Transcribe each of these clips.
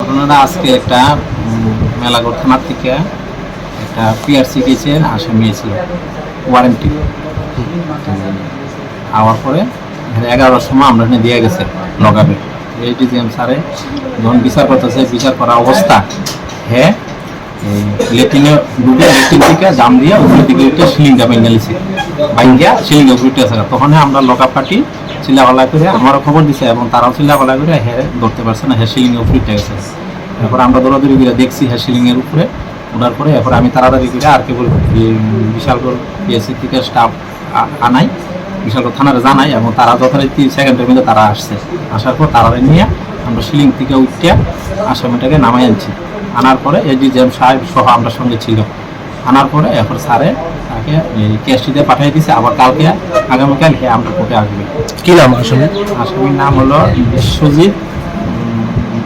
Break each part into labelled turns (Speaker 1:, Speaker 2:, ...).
Speaker 1: ঘটনাটা আজকে একটা মেলাগড় থানার থেকে একটা পিআরসি কেসের আসামি ছিল ওয়ারেন্টি আওয়ার পরে এগারোটার সময় আমরা এখানে দিয়ে গেছে লগাবে এই ডিজিএম স্যারে যখন বিচার করতেছে, বিচার করা অবস্থা হ্যাঁ লেট্রিনে ঢুকে লেট্রিন থেকে জাম দিয়ে উপরের দিকে উঠে সিলিংটা ভেঙে লিছে ভাঙ্গিয়া উপরে উঠে আছে তখন আমরা লকা পাটি চিল্লাপালা করে আমারও খবর দিছে এবং তারাও চিল্লাপালা করে হ্যাঁ ধরতে পারছে না হ্যাঁ সিলিংয়ে উপরে উঠে গেছে। এরপর আমরা দৌড়াদৌড়ি করে দেখছি হ্যাঁ সিলিংয়ের উপরে ওঠার পরে এরপর আমি তাড়াতাড়ি করে আর কেবল বিশালগড় পিএসসি থেকে স্টাফ আনাই। বিশালগড় থানারে জানাই এবং তারা যথারীতি সেকেন্ডের মধ্যে তারা আসছে। আসার পর তারা নিয়ে আমরা সিলিং থেকে উঠে আসামিটাকে নামাই আনছি। আনার পরে এডি জ্যাম সাহেব সহ আমরা সঙ্গে ছিল। আনার পরে এখন স্যারে তাকে এই কেসটিতে পাঠিয়ে দিছে। আবার কালকে আগামীকাল হে আমরা কোর্টে আসবে।
Speaker 2: কি নাম আসলে
Speaker 1: আসামির নাম হলো বিশ্বজিৎ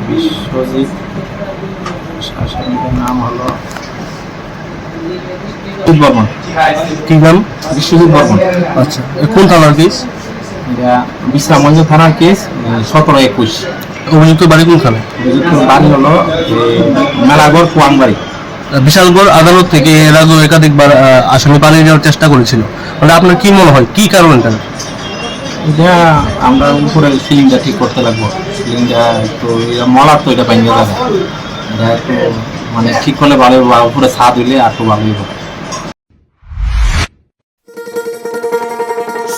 Speaker 1: বিশ্বজিৎ আসামিটার নাম হলো বর্মন
Speaker 2: কি নাম?
Speaker 1: বিশ্বজিৎ বর্মন।
Speaker 2: আচ্ছা কোন থানার কেস
Speaker 1: এটা বিশ্রামগঞ্জ থানার কেস সতেরো একুশ।
Speaker 2: অভিযুক্ত বাড়ি কোনখানে?
Speaker 1: অভিযুক্ত বাড়ি হলো মেলাগড় কুয়াংবাড়ি
Speaker 2: বিশালগড় আদালত থেকে এর আগেও একাধিকবার আসামি পালিয়ে যাওয়ার চেষ্টা করেছিল। মানে আপনার কি মনে হয় কি কারণ এটা?
Speaker 1: এটা আমরা উপরে সিলিংটা ঠিক করতে লাগবো। সিলিংটা একটু মলার তো এটা পাইনি যাবে। এটা একটু মানে ঠিক করলে ভালো উপরে ছাদ হইলে আর একটু ভালো হবে